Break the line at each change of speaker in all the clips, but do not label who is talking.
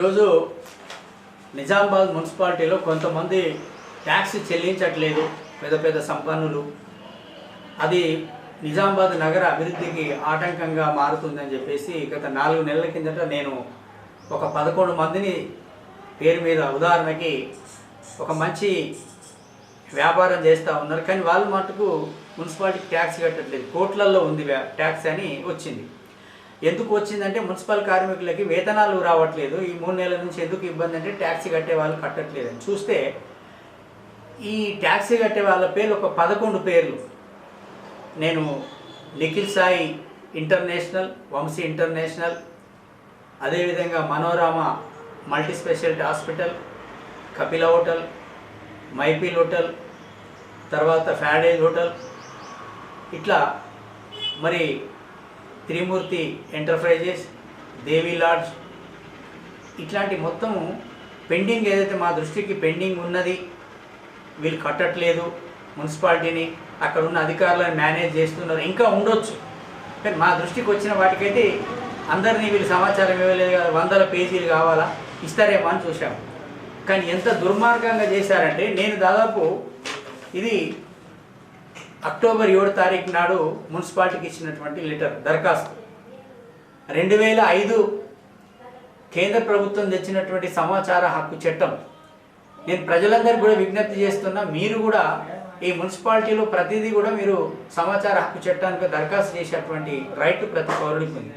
ఈరోజు నిజామాబాద్ మున్సిపాలిటీలో కొంతమంది ట్యాక్స్ చెల్లించట్లేదు పెద్ద పెద్ద సంపన్నులు. అది నిజామాబాద్ నగర అభివృద్ధికి ఆటంకంగా మారుతుందని చెప్పేసి గత నాలుగు నెలల కిందట నేను ఒక పదకొండు మందిని పేరు మీద ఉదాహరణకి ఒక మంచి వ్యాపారం చేస్తూ ఉన్నారు. కానీ వాళ్ళు మటుకు మున్సిపాలిటీ ట్యాక్స్ కట్టట్లేదు. కోట్లల్లో ఉంది వ్యా- ట్యాక్స్ అని వచ్చింది. ఎందుకు వచ్చిందంటే మున్సిపల్ కార్మికులకి వేతనాలు రావట్లేదు. ఈ మూడు నెలల నుంచి ఎందుకు ఇబ్బంది అంటే ట్యాక్సీ కట్టే వాళ్ళు కట్టట్లేదు. అని చూస్తే ఈ ట్యాక్సీ కట్టే వాళ్ళ పేర్లు ఒక పదకొండు పేర్లు. నేను నిఖిల్ సాయి ఇంటర్నేషనల్ వంశీ ఇంటర్నేషనల్ అదేవిధంగా Manorama multi speciality hospital Kapila hotel maple hotel తర్వాత ఫ్యాడేజ్ హోటల్. ఇట్లా మరి త్రిమూర్తి ఎంటర్ప్రైజెస్ దేవి లాడ్జ్. ఇట్లాంటి మొత్తము పెండింగ్ ఏదైతే మా దృష్టికి పెండింగ్ ఉన్నది వీళ్ళు కట్టట్లేదు మున్సిపాలిటీని అక్కడ ఉన్న అధికారులను మేనేజ్ చేస్తున్నారు. ఇంకా ఉండొచ్చు. కానీ మా దృష్టికి వచ్చిన వాటికైతే అందరినీ వీళ్ళు సమాచారం ఇవ్వలేదు కదా వందల పేజీలు కావాలా? ఇస్తారేమో అని చూసాము కానీ ఎంత దుర్మార్గంగా చేశారంటే నేను దాదాపు ఇది అక్టోబర్ ఏడు తారీఖు నాడు మున్సిపాలిటీకి ఇచ్చినటువంటి లెటర్ దరఖాస్తు. రెండు వేల ఐదు కేంద్ర ప్రభుత్వం తెచ్చినటువంటి సమాచార హక్కు చట్టం. నేను ప్రజలందరికీ కూడా విజ్ఞప్తి చేస్తున్నా మీరు కూడా ఈ మున్సిపాలిటీలో ప్రతిదీ కూడా మీరు సమాచార హక్కు చట్టానికి దరఖాస్తు చేసేటువంటి రైట్ ప్రతి పౌరుడికి ఉంది.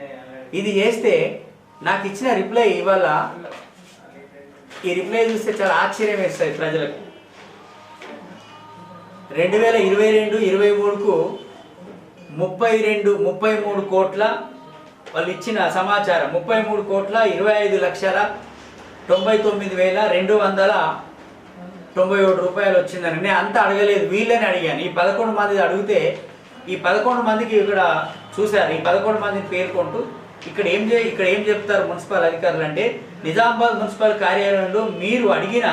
ఇది చేస్తే నాకు ఇచ్చిన రిప్లై ఇవాళ ఈ రిప్లై చూస్తే చాలా ఆశ్చర్యం వేస్తుంది ప్రజలకు. రెండు వేల ఇరవై రెండు ఇరవై మూడుకు ముప్పై రెండు ముప్పై మూడు కోట్ల వాళ్ళు ఇచ్చిన సమాచారం. ముప్పై మూడు కోట్ల ఇరవై ఐదు లక్షల తొంభై తొమ్మిది వేల రెండు వందల తొంభై ఒకటి రూపాయలు వచ్చిందని నేను అంత అడగలేదు. వీళ్ళని అడిగాను. ఈ పదకొండు మంది అడిగితే ఈ పదకొండు మందికి ఇక్కడ చూశారు. ఈ పదకొండు మందిని పేర్కొంటూ ఇక్కడ ఏం చే ఇక్కడ ఏం చెప్తారు మున్సిపల్ అధికారులు అంటే నిజామాబాద్ మున్సిపల్ కార్యాలయంలో మీరు అడిగిన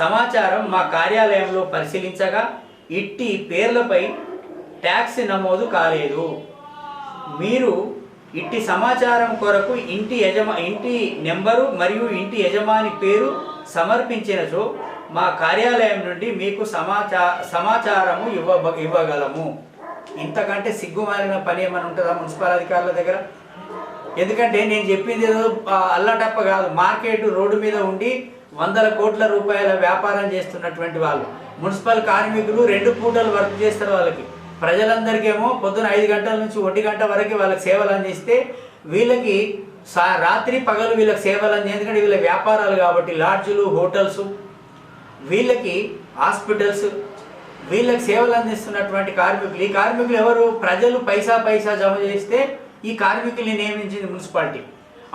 సమాచారం మా కార్యాలయంలో పరిశీలించగా ఇట్టి పేర్లపై ట్యాక్స్ నమోదు కాలేదు. మీరు ఇట్టి సమాచారం కొరకు ఇంటి యజమా ఇంటి నెంబరు మరియు ఇంటి యజమాని పేరు సమర్పించినచో మా కార్యాలయం నుండి మీకు సమాచా సమాచారము ఇవ్వ ఇవ్వగలము. ఇంతకంటే సిగ్గుమాలిన పని ఏమైనా ఉంటుందా మున్సిపల్ అధికారుల దగ్గర? ఎందుకంటే నేను చెప్పింది ఏదో అల్లటప్ప కాదు. మార్కెట్ రోడ్డు మీద ఉండి వందల కోట్ల రూపాయల వ్యాపారం చేస్తున్నటువంటి వాళ్ళు. మున్సిపల్ కార్మికులు రెండు పూటలు వర్క్ చేస్తారు వాళ్ళకి. ప్రజలందరికేమో పొద్దున ఐదు గంటల నుంచి ఒంటి గంట వరకు వాళ్ళకి సేవలు అందిస్తే వీళ్ళకి సా రాత్రి పగలు వీళ్ళకి సేవలు అంది ఎందుకంటే వీళ్ళ వ్యాపారాలు కాబట్టి లాడ్జులు హోటల్స్ వీళ్ళకి హాస్పిటల్స్ వీళ్ళకి సేవలు అందిస్తున్నటువంటి కార్మికులు. ఈ కార్మికులు ఎవరు? ప్రజలు పైసా పైసా జమ చేస్తే ఈ కార్మికుల్ని నియమించింది మున్సిపాలిటీ.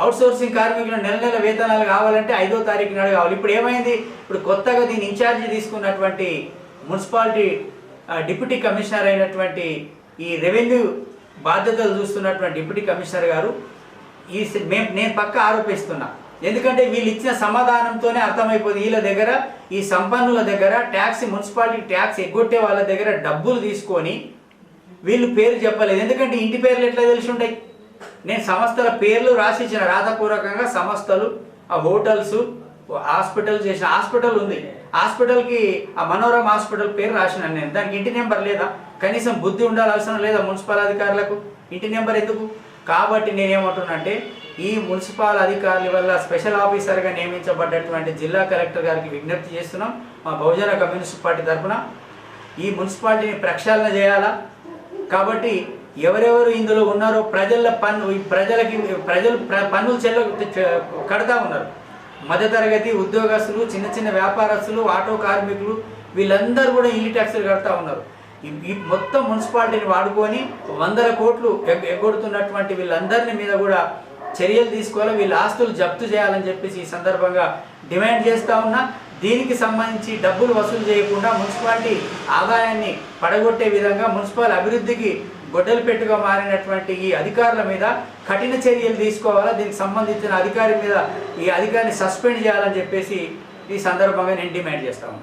అవుట్ సోర్సింగ్ కార్మికులు నెల నెల వేతనాలు కావాలంటే ఐదో తారీఖు నాడు కావాలి. ఇప్పుడు ఏమైంది? ఇప్పుడు కొత్తగా దీని ఇన్ఛార్జి తీసుకున్నటువంటి మున్సిపాలిటీ డిప్యూటీ కమిషనర్ అయినటువంటి ఈ రెవెన్యూ బాధ్యతలు చూస్తున్నటువంటి డిప్యూటీ కమిషనర్ గారు ఈ మేము నేను పక్క ఆరోపిస్తున్నా. ఎందుకంటే వీళ్ళు ఇచ్చిన సమాధానంతోనే అర్థమైపోయింది. వీళ్ళ దగ్గర ఈ సంపన్నుల దగ్గర ట్యాక్స్ మున్సిపాలిటీ ట్యాక్స్ ఎగ్గొట్టే వాళ్ళ దగ్గర డబ్బులు తీసుకొని వీళ్ళు పేరు చెప్పలేదు. ఎందుకంటే ఇంటి పేర్లు ఎట్లా తెలిసి ఉంటాయి? నేను సంస్థల పేర్లు రాసి ఇచ్చిన రాతపూర్వకంగా సంస్థలు ఆ హోటల్స్ హాస్పిటల్ చేసిన హాస్పిటల్ ఉంది. హాస్పిటల్కి ఆ మనోరమ హాస్పిటల్ పేరు రాసినాను నేను. దానికి ఇంటి నెంబర్ లేదా? కనీసం బుద్ధి ఉండాల్సిన లేదా మున్సిపల్ అధికారులకు? ఇంటి నెంబర్ ఎందుకు? కాబట్టి నేనేమంటున్నానంటే ఈ మున్సిపల్ అధికారుల వల్ల స్పెషల్ ఆఫీసర్గా నియమించబడ్డటువంటి జిల్లా కలెక్టర్ గారికి విజ్ఞప్తి చేస్తున్నాం. మా బహుజన కమ్యూనిస్ట్ పార్టీ తరఫున ఈ మున్సిపాలిటీని ప్రక్షాళన చేయాలా? కాబట్టి ఎవరెవరు ఇందులో ఉన్నారో ప్రజల పన్ను ఈ ప్రజలకి ప్రజలు ప్ర- పన్నులు చెల్ల కడతా ఉన్నారు. మధ్యతరగతి ఉద్యోగస్తులు చిన్న చిన్న వ్యాపారస్తులు ఆటో కార్మికులు వీళ్ళందరూ కూడా ఇల్లు ట్యాక్సులు కడతా ఉన్నారు. ఈ- మొత్తం మున్సిపాలిటీని వాడుకొని వందల కోట్లు ఎగ్- ఎగ్గొడుతున్నటువంటి వీళ్ళందరినీ మీద కూడా చర్యలు తీసుకోవాలి. వీళ్ళ ఆస్తులు జప్తు చేయాలని చెప్పేసి ఈ సందర్భంగా డిమాండ్ చేస్తూ ఉన్నా. దీనికి సంబంధించి డబ్బులు వసూలు చేయకుండా మున్సిపాలిటీ ఆదాయాన్ని పడగొట్టే విధంగా మున్సిపల్ అభివృద్ధికి గొడ్డలు పెట్టుగా మారినటువంటి ఈ అధికారుల మీద కఠిన చర్యలు తీసుకోవాలా? దీనికి సంబంధించిన అధికారి మీద ఈ అధికారిని సస్పెండ్ చేయాలని చెప్పేసి ఈ సందర్భంగా నేను డిమాండ్ చేస్తాను